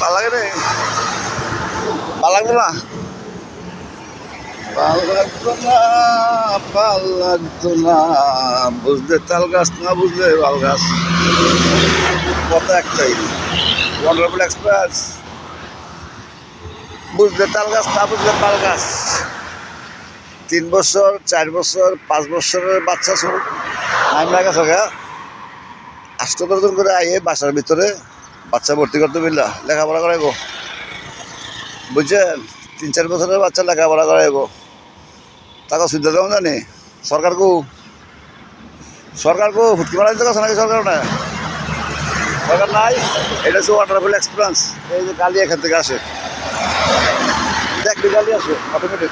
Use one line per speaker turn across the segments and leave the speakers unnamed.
ভালো রে। না? তাল গাছ, না ভালো গাছ। একটাই এক্সপ্রেস তাল গাছ, না বুঝলে গাছ। তিন বছর, চার বছর, পাঁচ বছরের বাচ্চা সব আমরা গেছে গা আষ্ট করে আইয়ে বাসার ভিতরে বাচ্চা ভর্তি করতে বিল্লা, লেখাপড়া করাইব। বুঝছেন? তিন চার বছরের বাচ্চা লেখাপড়া করাইব। টাকা সুবিধা দেবো জানি সরকার কু? সরকার কু? হুটকি মারা দিতে নাকি সরকার না সরকার নাই? এটা হচ্ছে ওয়াটারফুল এক্সপিরিয়েন্স এই যে গালি এখান থেকে আসে। দেখবি গালি আসে অটোমেটিক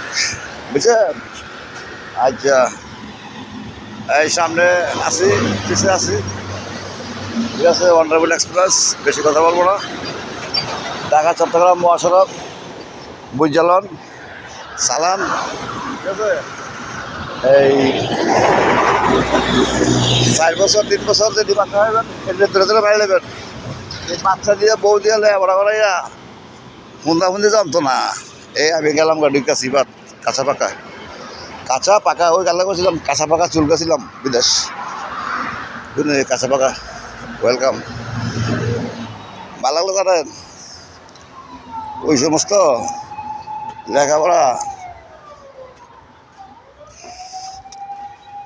বুঝছেন? আচ্ছা। এই সামনে আছি পিছিয়ে আছি ঠিক আছে ওয়ান্ডারফুল এক্সপ্রেস বেশি কথা বলব না। ঢাকা, চট্টগ্রাম মহাসড়ক বুজালন সালাম। ঠিক আছে? এই চার বছর, তিন বছর যদি বাচ্চা হবেন এদের ধরে ধরে বাইরে নেবেন এই বাচ্চা দিয়ে বউ দিয়ে লেখাপড়া করাইয়া ফুন্দা ফুন্দি জানতো না এই আমি গেলাম গাড়ি কাছি বাদ কাঁচা পাকা। কাঁচা পাকা ওই গালা করছিলাম কাঁচা পাকা চুল গেছিলাম বিদেশ। কাঁচা পাকা ওয়েলকাম ভালো লাগল জানেন ওই সমস্ত লেখাপড়া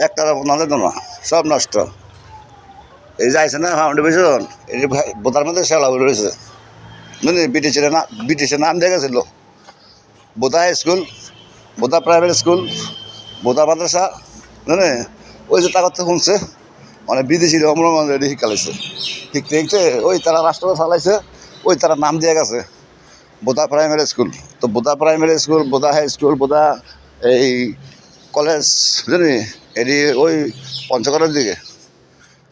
একটা দিত না, সব নষ্ট। এই যে আইসে না ফাউন্ডেশন এই বোতার মধ্যে শেলা রয়েছে বুঝলি ব্রিটিশের না ব্রিটিশের নাম দিয়ে গেছিল Boda high school, Boda private school, Boda মাদ্রাসা জানে ওই যে তাকতে শুনছে মানে বিদেশি অমরগঞ্জ রেডি শিকালাইছে। শিখতে শিখতে ওই তারা রাষ্ট্র চালাইছে, ওই তারা নাম দিয়ে গেছে, বোদা প্রাইমারি স্কুল তো Boda primary school Boda high school Boda এই কলেজ জানি, এটি ওই পঞ্চগড়ের দিকে।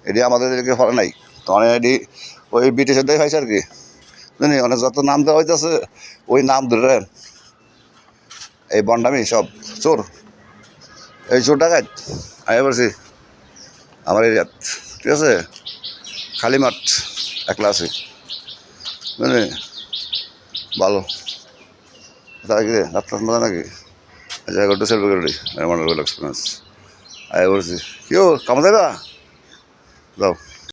এটি আমাদের এদিকে ফলে নাই। তো মানে এটি ওই ব্রিটিশের দিয়ে হয়েছে আর কি। জানি অনেক যত নাম দেওয়া হইতেছে, ওই নাম ধরে এই বন্ডামি সব চোর। এই চোর ডাকাত আমি বলছি আমার এরিয়াত ঠিক আছে? খালি মাঠ, একলা আছে। মানে ভালো। তারা কি রে রাত্রাত মজা নাকি জায়গাটা সেলফি করে আমার এক্সপিরিয়েন্স আয় বলছি কেউ কামা দেবা যাও।